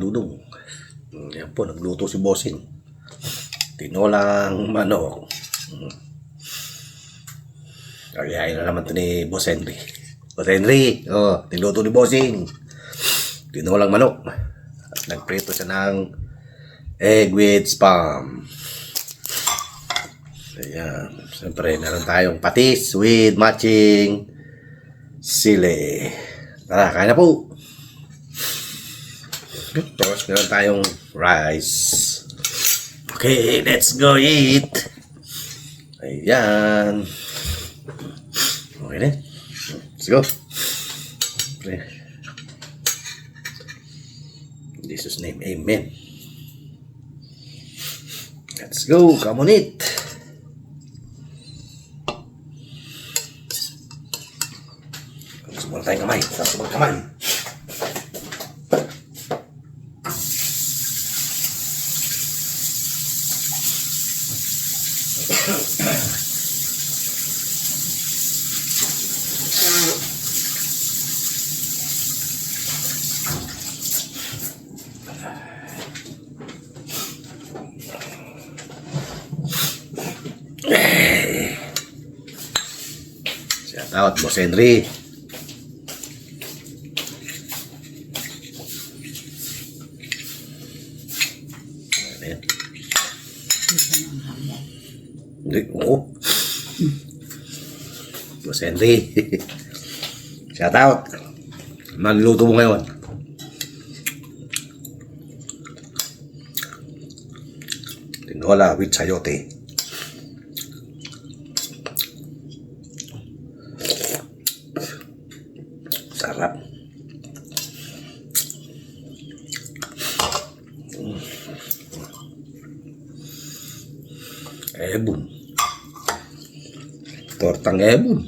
Dudong. Yan po, nagluto si Bossing. Tinolang manok. Kagayain na naman ito ni Boss Henry. Boss Henry, oh, niluto ni Bossing. Tinolang manok. At nagprito siya ng egg with spam. Ayan. Siyempre, meron tayong patis with matching sili. Tara, kain na po. Tapos meron tayong rice. Okay, let's go eat. Ayan. Okay na. Let's go. Okay. In Jesus' name, amen. Let's go. Come on eat. Sabon tayong kamay. Sabon kamay. Boss Henry. Ano? Hindi, oo. Boss Henry. Shout out. Manluto mo ngayon. Tinola with sayote. Sarap. Ebon. Tortang ebon.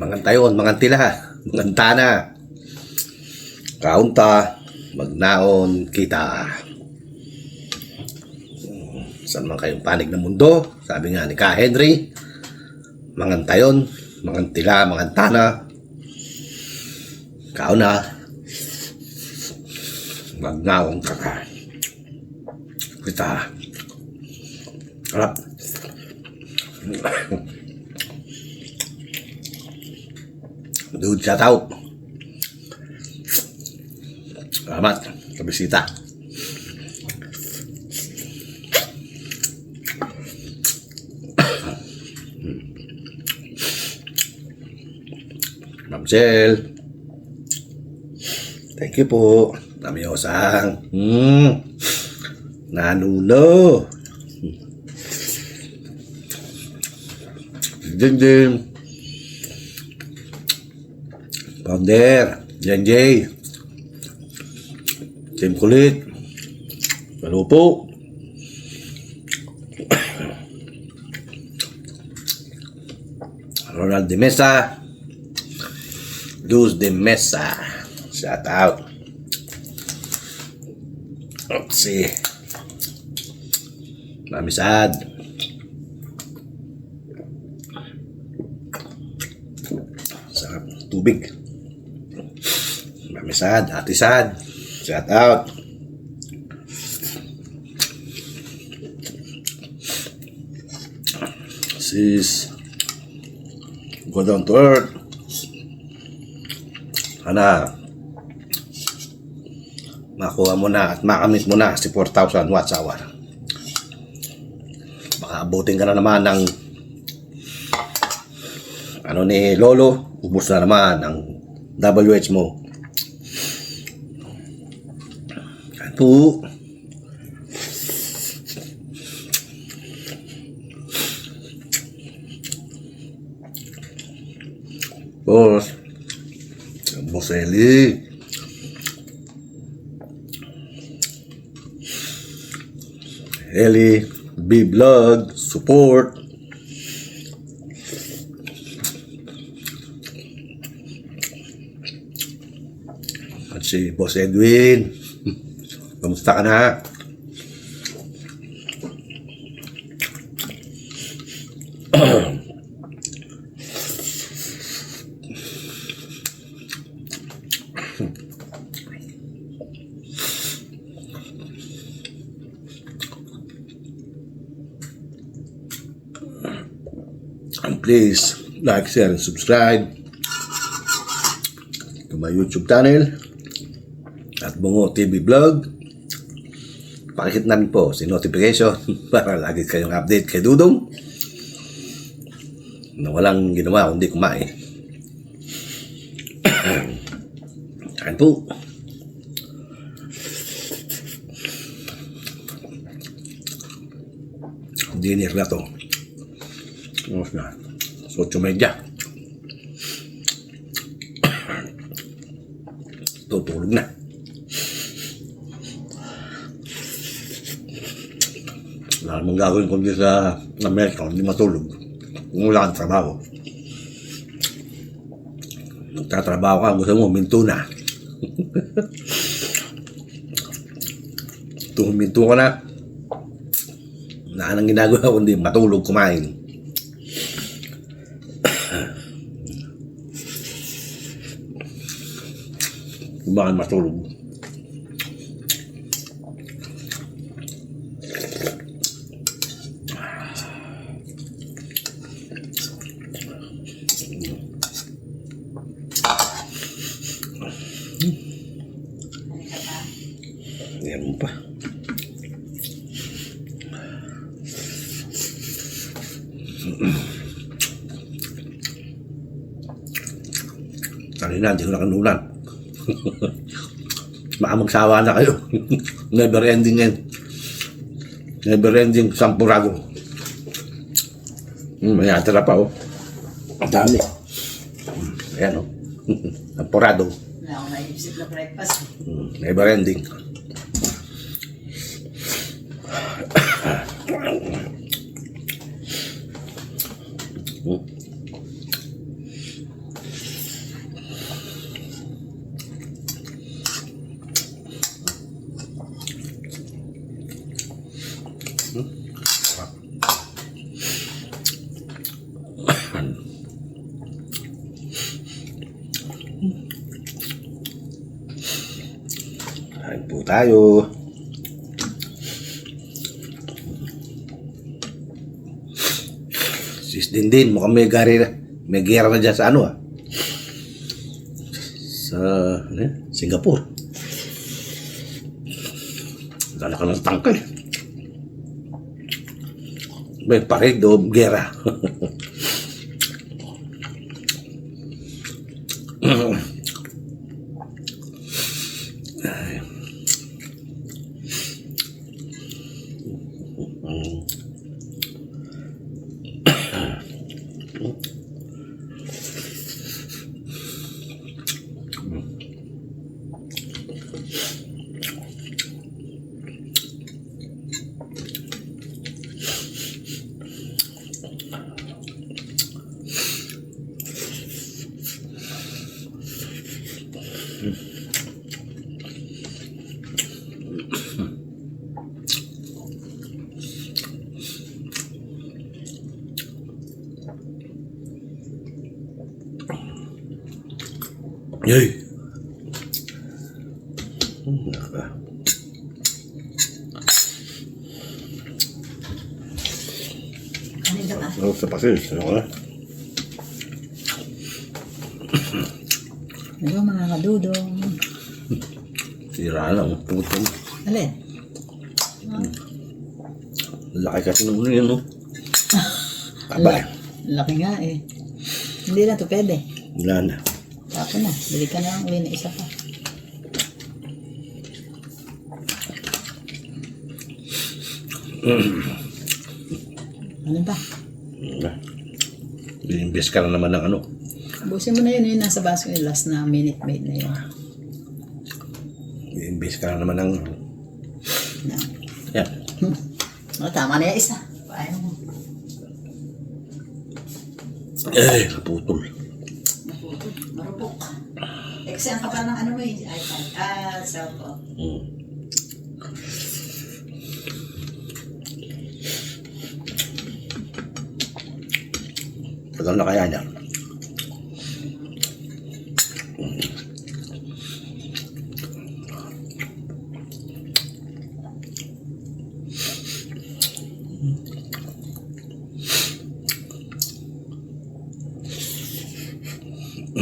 Mangan tayon, mangan tila, mangan tana. Kaunta, magnaon kita. Saan man kayong panig ng mundo, sabi nga ni Ka Henry, mangan tayon, mangan tila, mangan tana. Kauna, magnaon ka. Kita. Harap. Dude, shout out. Salamat sa bisita. Ma'am. Thank you po. Dami osang. Hmm. Nanuno. Ding ding. Pounder, Janjay, Tim Kulit, Malupo, Ronald de Mesa, Luz de Mesa, shout out. Let's see. Mami Sad. Sarap tubig. Mami Sad, Ate Sad. Shout out. Sis. Go down to earth. Ana. Makuha mo na at makamit mo na si 4,000 watts hour. Baka abutin ka na naman ng ano ni Lolo, ubus na naman ang WH mo. Yan po. Boss. Boss Eli. B-Vlog, support. At Boss Edwin. Kamusta ka na? And please like, share, and subscribe to my YouTube channel at Bungo TV Vlog. Pakikit na rin po si notification para lagi kayong update kay Dudong na walang ginawa kundi kumain. Kain po. Dinner na to. Oras na. So, 8 media. Tutulog na. Wala namang gagawin kundi sa Amerika, hindi matulog. Kung wala kang trabaho. Nagtatrabaho ka, gusto mo, minto na. Kung minto ka na, wala nang ginagawa kundi matulog, kumain. Bakit matulog. Kanina, hindi ko nakanulan. Baka magsawa na kayo. Never ending yan. Never ending sampurago. Hmm, may atira pa oh. Ang dami. Hmm, Ayan oh. Sampurado. Wala akong naisip na breakfast. Hmm, never ending. Hmm. Tayo. Sis din din, mukhang may gari na. May gera na dyan sa ano ah. Sa ano yan? Singapore. Dala ka ng tangkal. May pared o gera. Yay! Naka. Ano ba? Ano sa pasil? Ano ka na? Ano mga kadudong? Sira lang. Putong. Alin? Laki kasi ng ulo yun, no? Aba, Laki nga eh. Hindi na to pwede. wala na. Tapos na. Bili ka na lang uwi na isa pa. Ano ba? Wala. Iimbes ka na naman ng ano. Busin mo na yun. Yun nasa baso yung last na minute maid na yun. Iimbes ka na naman ng... Na. Yan. Oh, tama na yung isa. Paano mo? Eh, naputol. Naputol. Marupok. Kasi ang kapal ng ano mo eh, iPad. Ah, cellphone. Mm. Tagal na kaya niya.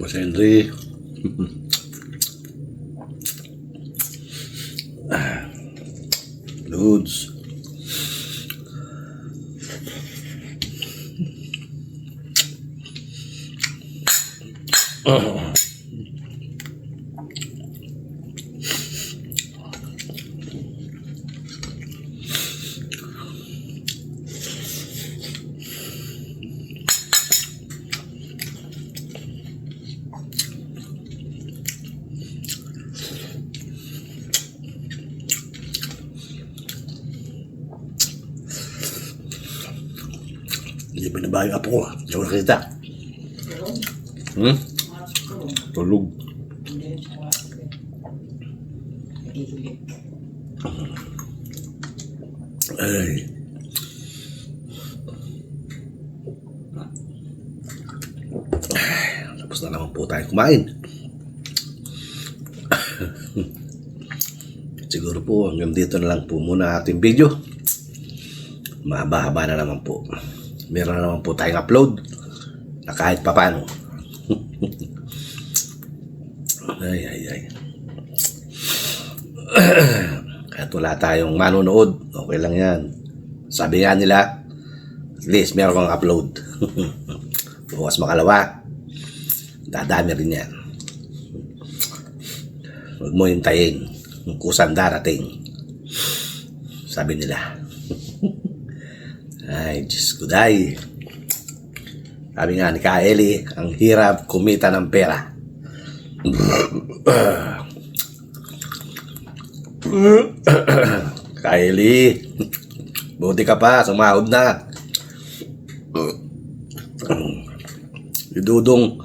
Mas Henry. Loads. Hindi ba yung apo ko? Hindi ko nakita. Hmm? Tulog. Ay, Tapos na naman po tayo kumain. Siguro po hanggang dito na lang po muna ating video. Mahaba-haba na naman po. Meron na naman po tayong upload na kahit papano. ay, ay, ay. Kahit wala tayong manonood, okay lang yan. Sabi nga nila, at least meron kang upload. Bukas makalawa, dadami rin yan. Huwag mo hintayin kung kusan darating. Sabi nila. Ay, Diyos ko day. Sabi nga ni Kaeli, ang hirap kumita ng pera. Kylie, buti ka pa, sumahod na. Idudong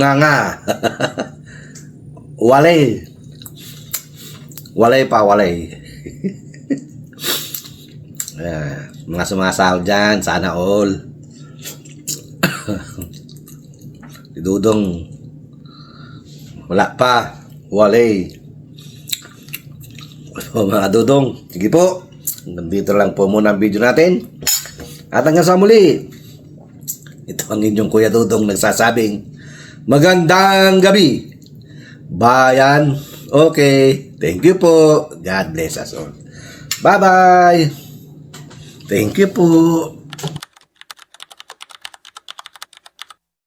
nga nga. walay. Walay pa, walay. Ah, mga sumasahod dyan, sana all. Idudong wala pa, walay. So mga dudong, sige po. Hanggang dito lang po muna ang video natin. At hanggang sa muli. Ito ang inyong Kuya Dudong nagsasabing Magandang gabi. Bayan. Okay. Thank you po. God bless us all. Bye-bye. Thank you po.